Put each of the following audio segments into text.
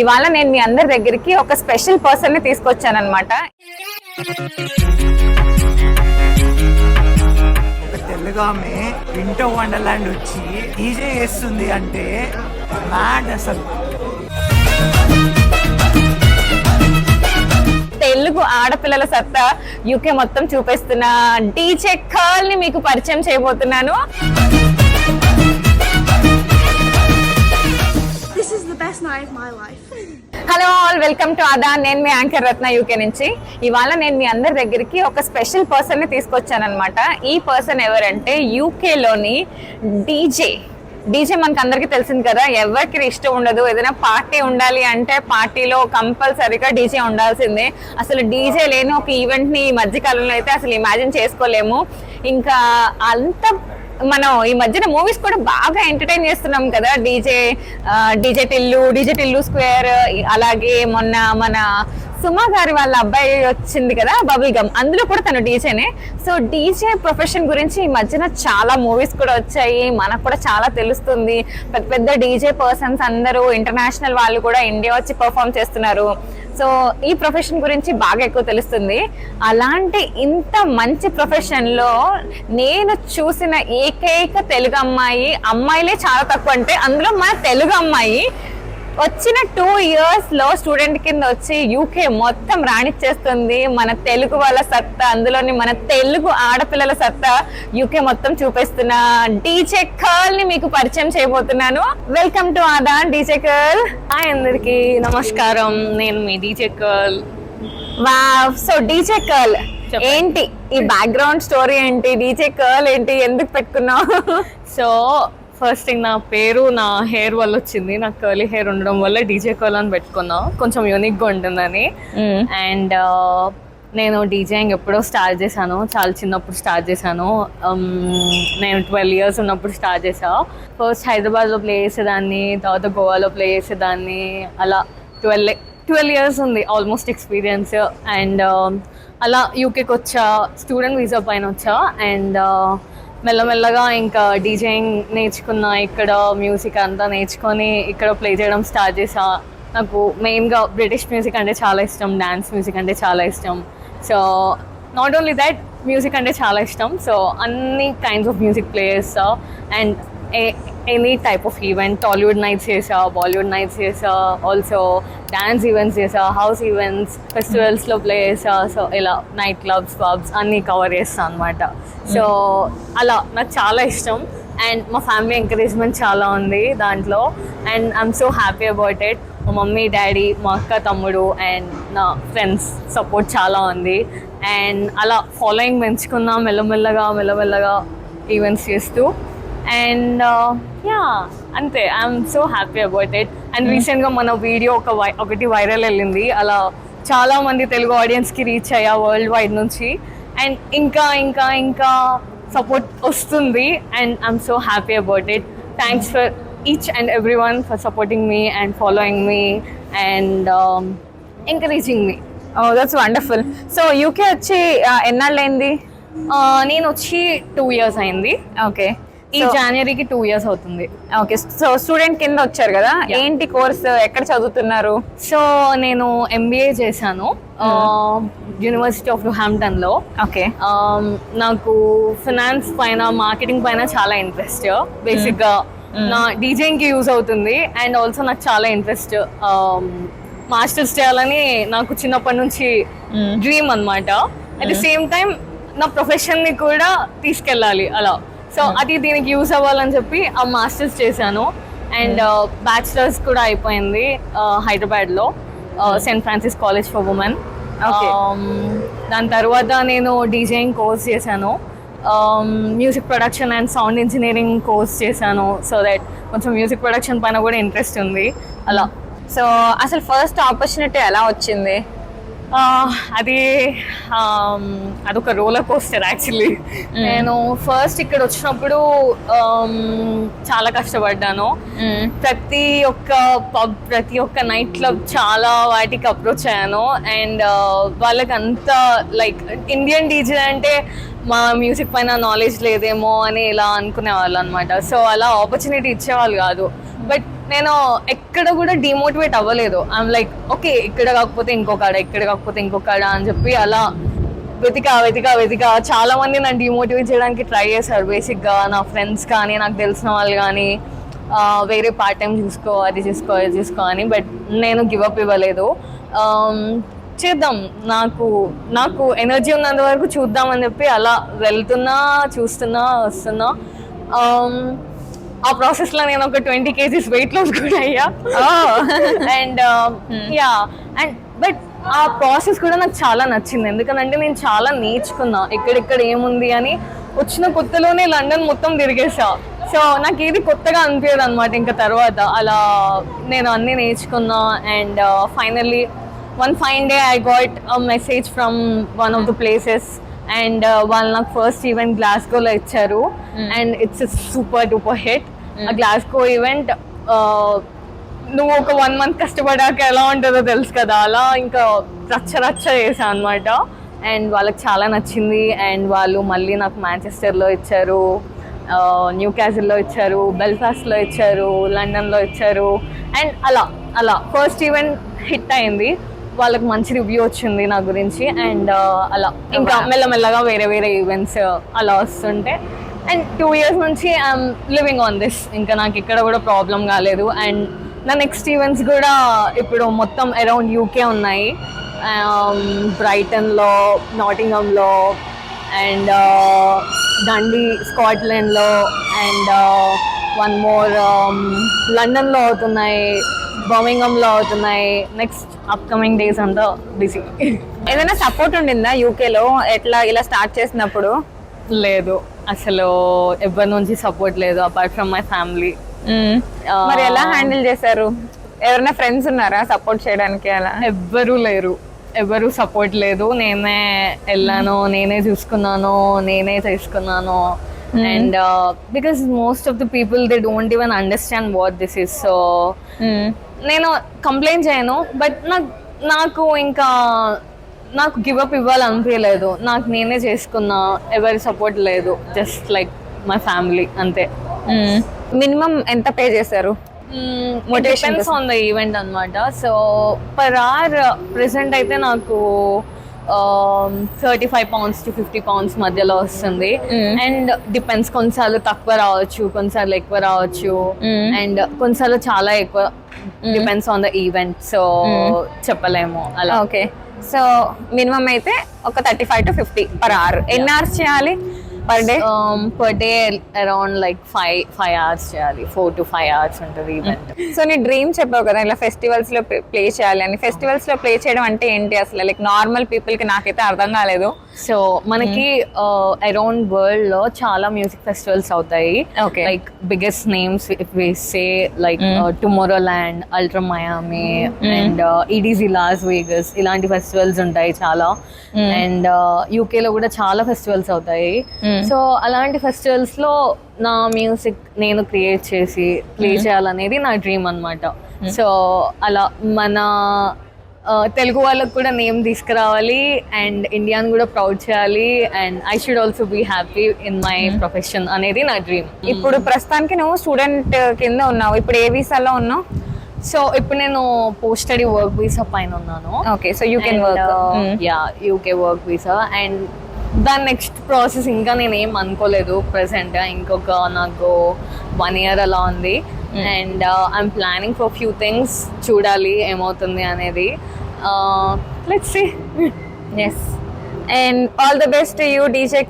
ఇవాళ నేను మీ అందరి దగ్గరికి ఒక స్పెషల్ పర్సన్ని తీసుకొచ్చాను అనమాట తెలుగు ఆమె వింటో వండర్లాండ్ వచ్చి ఈజే చేస్తుంది అంటే మ్యాడ్ అసలు. తెలుగు ఆడపిల్లల సత్తా యూకే మొత్తం చూపిస్తున్న డీజే కర్ల్ని మీకు పరిచయం చేయబోతున్నాను. హలో ఆల్ వెల్కమ్ టు అదా నేను మీ యాంకర్ రత్న యూకే నుంచి. ఇవాళ నేను మీ అందరి దగ్గరికి ఒక స్పెషల్ పర్సన్ని తీసుకొచ్చాను ఈ పర్సన్ ఎవరంటే యూకేలోని డీజే డీజే మనకు అందరికీ తెలిసింది కదా ఎవరికి ఇష్టం ఉండదు ఏదైనా పార్టీ ఉండాలి అంటే పార్టీలో కంపల్సరీగా డీజే ఉండాల్సిందే. అసలు డీజే లేని ఒక ఈవెంట్ని ఈ మధ్య కాలంలో అయితే అసలు ఇమాజిన్ చేసుకోలేము. ఇంకా అంత మనం ఈ మధ్యన మూవీస్ కూడా బాగా ఎంటర్టైన్ చేస్తున్నాం కదా. DJ DJ Tillu DJ Tillu square అలాగే మొన్న మన సుమా గారి వాళ్ళ అబ్బాయి వచ్చింది కదా బబుల్ గమ్ అందులో కూడా తను డీజేనే సో డీజే ప్రొఫెషన్ గురించి ఈ మధ్యన చాలా మూవీస్ కూడా వచ్చాయి. మనకు కూడా చాలా తెలుస్తుంది. పెద్ద పెద్ద డీజే పర్సన్స్ అందరూ ఇంటర్నేషనల్ వాళ్ళు కూడా ఇండియా వచ్చి పర్ఫామ్ చేస్తున్నారు. సో ఈ ప్రొఫెషన్ గురించి బాగా ఎక్కువ తెలుస్తుంది. అలాంటి ఇంత మంచి ప్రొఫెషన్లో నేను చూసిన ఏకైక తెలుగు అమ్మాయి అమ్మాయిలే చాలా తక్కువ అంటే అందులో మన తెలుగు అమ్మాయి వచ్చిన టూ ఇయర్స్లో స్టూడెంట్ కింద వచ్చి యూకే మొత్తం రాణిచ్చేస్తుంది. మన తెలుగు వాళ్ళ సత్తా అందులోని మన తెలుగు ఆడపిల్లల సత్తా యూకే మొత్తం చూపిస్తున్న డీజే కర్ల్ని మీకు పరిచయం చేయబోతున్నాను. వెల్కమ్ టు ఆదా డీజే కర్ల్ హాయ్ అందరికి నమస్కారం. నేను మీ DJ Curl wow so DJ Curl. ఏంటి? ఈ బ్యాక్గ్రౌండ్ స్టోరీ ఏంటి? డీజే కర్ల్ ఏంటి? ఎందుకు పెట్టుకున్నావు? సో ఫస్ట్ థింగ్ నా పేరు నా హెయిర్ వల్ల వచ్చింది. నాకు కర్లీ హెయిర్ ఉండడం వల్ల డీజే కర్ల్ అని పెట్టుకున్నా. కొంచెం యూనిక్గా ఉంటుందని. అండ్ నేను డీజేయింగ్ ఎప్పుడో స్టార్ట్ చేశాను. చాలా చిన్నప్పుడు స్టార్ట్ చేశాను. Um, నేను ట్వెల్వ్ ఇయర్స్ ఉన్నప్పుడు స్టార్ట్ చేసా ఫస్ట్ హైదరాబాద్లో ప్లే చేసేదాన్ని తర్వాత గోవాలో ప్లే చేసేదాన్ని. అలా ట్వెల్వ్ ట్వెల్వ్ ఇయర్స్ ఉంది ఆల్మోస్ట్ ఎక్స్పీరియన్స్ అండ్ అలా యూకేకి వచ్చా స్టూడెంట్ వీసా పైన వచ్చా. అండ్ మెల్లమెల్లగా ఇంకా డీజేయింగ్ నేర్చుకున్నా ఇక్కడ మ్యూజిక్ అంతా నేర్చుకొని ఇక్కడ ప్లే చేయడం స్టార్ట్ చేసా. నాకు మెయిన్గా బ్రిటిష్ మ్యూజిక్ అంటే చాలా ఇష్టం డ్యాన్స్ మ్యూజిక్ అంటే చాలా ఇష్టం. So not only that music అంటే చాలా ఇష్టం. సో అన్ని కైండ్స్ ఆఫ్ మ్యూజిక్ ప్లే చేస్తా. And any type of event Tollywood nights చేసా బాలీవుడ్ నైట్స్ చేసా ఆల్సో డ్యాన్స్ ఈవెంట్స్ చేసా హౌస్ ఈవెంట్స్ ఫెస్టివల్స్లో ప్లే చేసా సో ఇలా నైట్ క్లబ్స్ పబ్స్ అన్నీ కవర్ చేస్తాను అనమాట సో అలా నాకు చాలా ఇష్టం. అండ్ మా ఫ్యామిలీ ఎంకరేజ్మెంట్ చాలా ఉంది దాంట్లో. And I'm so happy about it మా మమ్మీ డాడీ మా అక్క తమ్ముడు అండ్ నా ఫ్రెండ్స్ సపోర్ట్ చాలా ఉంది. అండ్ అలా ఫాలోయింగ్ పెంచుకున్నా మెల్లమెల్లగా మెల్లమెల్లగా ఈవెంట్స్ చేస్తూ అండ్ యా అంతే. I'm so happy about it and రీసెంట్గా మన వీడియో ఒక వై ఒకటి వైరల్ వెళ్ళింది. అలా చాలా మంది తెలుగు ఆడియన్స్కి రీచ్ అయ్యా వరల్డ్ వైడ్ నుంచి. అండ్ ఇంకా ఇంకా ఇంకా సపోర్ట్ వస్తుంది. And I'm so happy about it thanks for each and every one for supporting me and following మీ అండ్ ఎంకరేజింగ్ మీ దట్స్ వండర్ఫుల్ సో యూకే వచ్చి ఆ, ఎన్నాళ్ళైంది నేను వచ్చి టూ ఇయర్స్ అయింది. ఓకే ఈ జనవరికి టూ ఇయర్స్ అవుతుంది. ఓకే సో స్టూడెంట్ కింద వచ్చారు కదా? ఏంటి కోర్స్ ఎక్కడ చదువుతున్నారు? సో నేను ఎంబీఏ చేశాను యూనివర్సిటీ ఆఫ్లో ఓకే నాకు ఫినాన్స్ పైన మార్కెటింగ్ పైన చాలా ఇంట్రెస్ట్ బేసిక్గా నా డీజేయింగ్కి యూజ్ అవుతుంది అండ్ ఆల్సో నాకు చాలా ఇంట్రెస్ట్ మాస్టర్స్ చేయాలని నాకు చిన్నప్పటి నుంచి డ్రీమ్ అన్నమాట. అట్ ద సేమ్ టైం నా ప్రొఫెషన్ని కూడా తీసుకెళ్ళాలి అలా. సో అది దీనికి యూజ్ అవ్వాలని చెప్పి ఆ మాస్టర్స్ చేశాను. అండ్ బ్యాచిలర్స్ కూడా అయిపోయింది హైదరాబాద్లో Saint Francis college for women. దాని తర్వాత నేను డీజేయింగ్ కోర్స్ చేశాను. Music production and sound engineering course చేశాను సో దట్ కొంచెం మ్యూజిక్ ప్రొడక్షన్ పైన కూడా ఇంట్రెస్ట్ ఉంది అలా. సో అసలు ఫస్ట్ ఆపర్చునిటీ ఎలా వచ్చింది? అది అదొక రోలర్ కోస్టర్ యాక్చువల్లీ నేను ఫస్ట్ ఇక్కడ వచ్చినప్పుడు చాలా కష్టపడ్డాను. ప్రతి ఒక్క పబ్ ప్రతి ఒక్క నైట్ క్లబ్ చాలా వాటికి అప్రోచ్ అయ్యాను. అండ్ వాళ్ళకి అంత లైక్ ఇండియన్ డీజే అంటే మా మ్యూజిక్ పైన నాలెడ్జ్ లేదేమో అని ఇలా అనుకునే వాళ్ళు అనమాట సో అలా ఆపర్చునిటీ ఇచ్చేవాళ్ళు కాదు. బట్ నేను ఎక్కడ కూడా డిమోటివేట్ అవ్వలేదు. ఐఎమ్ లైక్ ఓకే ఇక్కడ కాకపోతే ఇంకొకడ ఇక్కడ కాకపోతే ఇంకొకడ అని చెప్పి అలా వెతికా వెతికా వెతికా చాలా మంది నన్ను డిమోటివేట్ చేయడానికి ట్రై చేశారు. బేసిక్గా నా ఫ్రెండ్స్ కానీ నాకు తెలిసిన వాళ్ళు కానీ వేరే పార్ట్ టైం చూసుకో అది చూసుకో అది చూసుకో అని బట్ నేను గివప్ ఇవ్వలేదు. Um, చేద్దాం. నాకు నాకు ఎనర్జీ ఉన్నంత వరకు చూద్దామని చెప్పి అలా వెళ్తున్నా చూస్తున్నా వస్తున్నా. Um, ఆ ప్రాసెస్లో నేను ఒక ట్వంటీ కేజీస్ వెయిట్ లాస్ కూడా అయ్యా. అండ్ యా అండ్ బట్ ఆ ప్రాసెస్ కూడా నాకు చాలా నచ్చింది. ఎందుకంటే నేను చాలా నేర్చుకున్నా. ఎక్కడెక్కడ ఏముంది అని వచ్చిన కొత్తలోనే లండన్ మొత్తం తిరిగేసా. సో నాకు ఏది కొత్తగా అనిపించదు అనమాట ఇంకా తర్వాత. అలా నేను అన్ని నేర్చుకున్నా. And finally one fine day I got a message from one of the places and వాళ్ళు నాకు ఫస్ట్ ఈవెంట్ గ్లాస్గోలో ఇచ్చారు. And it's super duper hit ఆ గ్లాస్గో ఈవెంట్ నువ్వు ఒక వన్ మంత్ కష్టపడాక ఎలా ఉంటుందో తెలుసు కదా. అలా ఇంకా రచ్చ రచ్చ చేసా అనమాట అండ్ వాళ్ళకి చాలా నచ్చింది. అండ్ వాళ్ళు మళ్ళీ నాకు మాంచెస్టర్లో ఇచ్చారు. న్యూ క్యాజిల్లో ఇచ్చారు. బెల్ఫాస్ట్లో ఇచ్చారు. లండన్లో ఇచ్చారు. అండ్ అలా అలా. ఫస్ట్ ఈవెంట్ హిట్ అయింది. వాళ్ళకి మంచి రివ్యూ వచ్చింది నా గురించి. అండ్ అలా. ఇంకా మెల్లమెల్లగా వేరే వేరే ఈవెంట్స్ అలా వస్తుంటే. అండ్ టూ ఇయర్స్ నుంచి ఐఎమ్ లివింగ్ ఆన్ దిస్ ఇంకా నాకు ఇక్కడ కూడా ప్రాబ్లం కాలేదు. అండ్ నా నెక్స్ట్ ఈవెంట్స్ కూడా ఇప్పుడు మొత్తం అరౌండ్ యూకే ఉన్నాయి. బ్రైటన్లో నాటింగంలో అండ్ డండి స్కాట్లాండ్లో అండ్ వన్ మోర్ లండన్లో అవుతున్నాయి. బర్మింగంలో అవుతున్నాయి. నెక్స్ట్ అప్కమింగ్ డేస్ అంతా బిజీ ఏదైనా సపోర్ట్ ఉండిందా యూకే లో? ఎట్లా ఇలా స్టార్ట్ చేసినప్పుడు? లేదు. అసలు ఎవరి నుంచి సపోర్ట్ లేదు అపార్ట్ ఫ్రమ్ మై ఫ్యామిలీ. మరి ఎలా హ్యాండిల్ చేశారు? ఎవరైనా ఫ్రెండ్స్ ఉన్నారా సపోర్ట్ చేయడానికి అలా? ఎవ్వరూ లేరు. ఎవరు సపోర్ట్ లేదు. నేనే వెళ్ళాను నేనే చూసుకున్నాను నేనే చేసుకున్నాను. And because most of the people they don't even understand what this is so. నేను కంప్లైంట్ చేయను బట్ నాకు నాకు ఇంకా నాకు గివ్ అప్ ఇవ్వాలనిపించలేదు నాకు నేనే చేసుకున్నా ఎవరి సపోర్ట్ లేదు. జస్ట్ లైక్ మై ఫ్యామిలీ అంతే. మినిమం ఎంత పే చేశారు? డిపెండ్స్ ఆన్ ద ఈవెంట్ అనమాట సో పర్ అవర్ ప్రెసెంట్ అయితే నాకు thirty five pounds to fifty pounds మధ్యలో వస్తుంది. అండ్ డిపెండ్స్ కొన్నిసార్లు తక్కువ రావచ్చు కొన్నిసార్లు ఎక్కువ రావచ్చు. అండ్ కొన్నిసార్లు చాలా ఎక్కువ depends on the event so చెప్పలేము అలా. ఓకే సో మినిమం అయితే ఒక thirty five to fifty per hour ఎన్ని అవర్స్ చేయాలి? Per day per day around like five five hours చేయాలి. ఫోర్ టు ఫైవ్ అవర్స్ ఉంటుంది ఈవెంట్ సో నీ డ్రీమ్ చెప్పావు కదా ఇలా ఫెస్టివల్స్లో ప్లే చేయాలి అని. ఫెస్టివల్స్లో ప్లే చేయడం అంటే ఏంటి అసలు? లైక్ నార్మల్ పీపుల్కి నాకైతే అర్థం కాలేదు. సో మనకి అరౌండ్ వరల్డ్లో చాలా మ్యూజిక్ ఫెస్టివల్స్ అవుతాయి. Like biggest names say like Tomorrowland Ultra Miami and EDC Las Vegas ఇలాంటి ఫెస్టివల్స్ ఉంటాయి చాలా. అండ్ యూకే లో కూడా చాలా ఫెస్టివల్స్ అవుతాయి. సో అలాంటి ఫెస్టివల్స్లో నా మ్యూజిక్ నేను క్రియేట్ చేసి ప్లే చేయాలనేది నా డ్రీమ్ అన్నమాట. సో అలా మన తెలుగు వాళ్ళకు కూడా నేమ్ తీసుకురావాలి అండ్ ఇండియాని కూడా ప్రౌడ్ చేయాలి and I should also be happy in my profession అనేది నా డ్రీమ్ ఇప్పుడు ప్రస్తుతానికి నువ్వు స్టూడెంట్ కింద ఉన్నావు. ఇప్పుడు ఏ వీసాలో ఉన్నావు? సో ఇప్పుడు నేను పోస్ట్ స్టడీ వర్క్ వీసా పైన ఉన్నాను. Okay so you can work ya UK work visa and దాని నెక్స్ట్ ప్రాసెస్ ఇంకా నేను ఏం అనుకోలేదు. ప్రెసెంట్ ఇంకొక నాకు వన్ ఇయర్ అలా ఉంది. And I'm planning for few things చూడాలి ఏమవుతుంది అనేది. Let's see yes and all the best you DJ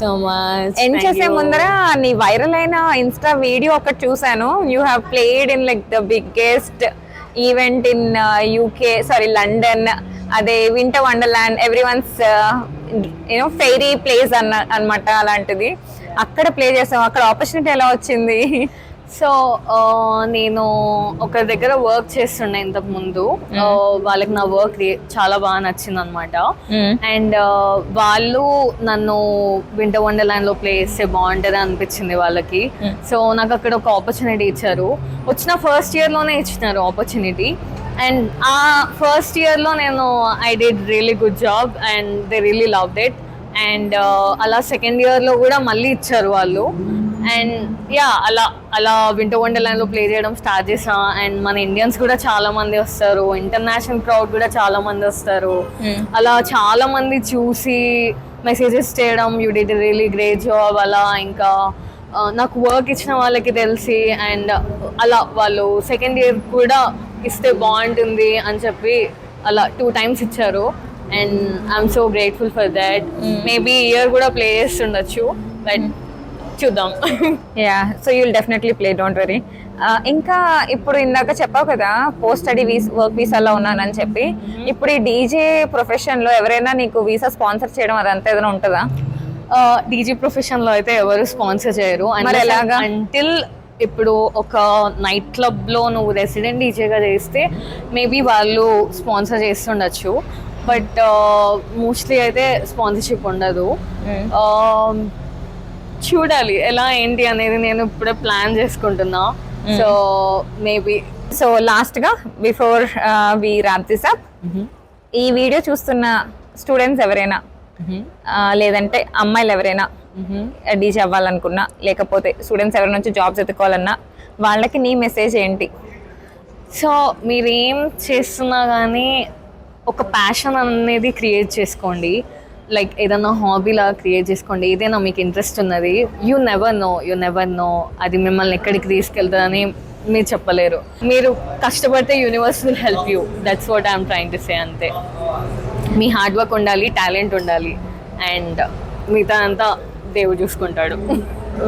so much end చేసే ముందర నీ వైరల్ అయిన ఇన్స్టా వీడియో ఒకటి చూసాను you have played in like the biggest event in UK sorry London అదే Winter Wonderland everyone's you know fairy place అన్న అనమాట అలాంటిది. అక్కడ ప్లే చేసాం. అక్కడ ఆపర్చునిటీ ఎలా వచ్చింది? సో నేను ఒక దగ్గర వర్క్ చేస్తుండే ఇంతకు ముందు. ఆ, వాళ్ళకి నా వర్క్ చాలా బాగా నచ్చింది అనమాట అండ్ వాళ్ళు నన్ను వింటర్ వండర్లాండ్లో ప్లే చేస్తే బాగుంటది అనిపించింది వాళ్ళకి. సో నాకు అక్కడ ఒక ఆపర్చునిటీ ఇచ్చారు. వచ్చిన ఫస్ట్ ఇయర్లోనే ఇచ్చినారు ఆపర్చునిటీ అండ్ ఆ ఫస్ట్ ఇయర్లో నేను I did really good job and they really love it and అలా సెకండ్ ఇయర్లో కూడా మళ్ళీ ఇచ్చారు వాళ్ళు. అండ్ యా అలా అలా వింటర్ వండర్లాండ్లో ప్లే చేయడం స్టార్ట్ చేసా అండ్ మన ఇండియన్స్ కూడా చాలా మంది వస్తారు. ఇంటర్నేషనల్ క్రౌడ్ కూడా చాలా మంది వస్తారు. అలా చాలా మంది చూసి మెసేజెస్ చేయడం you did really great job అలా ఇంకా నాకు వర్క్ ఇచ్చిన వాళ్ళకి తెలిసి అండ్ అలా వాళ్ళు సెకండ్ ఇయర్ కూడా ఇస్తే బాగుంటుంది అని చెప్పి అలా టూ టైమ్స్ ఇచ్చారు. And I'm so grateful for that maybe year కూడా ప్లే చేస్తుండొచ్చు బట్ చూద్దాం. Ya so you'll definitely play don't very ఇంకా ఇప్పుడు ఇందాక చెప్పావు కదా పోస్ట్ స్టడీ వీస్ వర్క్ వీసాలో ఉన్నానని చెప్పి. ఇప్పుడు ఈ డీజే ప్రొఫెషన్లో ఎవరైనా నీకు వీసా స్పాన్సర్ చేయడం అదంతా ఏదైనా ఉంటుందా? డీజీ ప్రొఫెషన్లో అయితే ఎవరు స్పాన్సర్ చేయరు. మరి ఎలాగా? అంటిల్ ఇప్పుడు ఒక నైట్ క్లబ్లో నువ్వు రెసిడెంట్ డీజేగా చేస్తే మేబీ వాళ్ళు స్పాన్సర్ చేస్తుండొచ్చు. బట్ మోస్ట్లీ అయితే స్పాన్సర్షిప్ ఉండదు. Um, చూడాలి ఎలా ఏంటి అనేది నేను ఇప్పుడే ప్లాన్ చేసుకుంటున్నా. సో మేబీ సో లాస్ట్గా before we wrap this up ఈ వీడియో చూస్తున్న స్టూడెంట్స్ ఎవరైనా ఆ, లేదంటే అమ్మాయిలు ఎవరైనా డీజే అవ్వాలనుకున్నా. లేకపోతే స్టూడెంట్స్ ఎవరి నుంచి జాబ్స్ ఎత్తుకోవాలన్నా వాళ్ళకి నీ మెసేజ్ ఏంటి? సో మీరేం చేస్తున్నా కానీ ఒక ప్యాషన్ అనేది క్రియేట్ చేసుకోండి. లైక్ ఏదైనా హాబీలా క్రియేట్ చేసుకోండి. ఏదైనా మీకు ఇంట్రెస్ట్ ఉన్నది you never know you never know అది మిమ్మల్ని ఎక్కడికి తీసుకెళ్తుందని మీరు చెప్పలేరు. మీరు కష్టపడితే universe will help you that's what I'm trying to say అంతే. మీ హార్డ్ వర్క్ ఉండాలి టాలెంట్ ఉండాలి. అండ్ మిగతా అంతా దేవుడు చూసుకుంటాడు.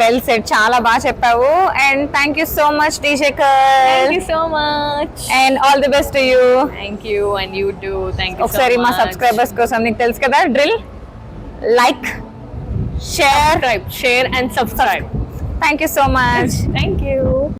వెల్ సెట్ చాలా బాగా చెప్పావు. And thank you so much thank you so much and all the best you thank you and you too thank you ఒకసారి మా సబ్స్క్రైబర్స్ కోసం నీకు తెలుసు కదా drill like share share and subscribe. Thank you so much Thank you.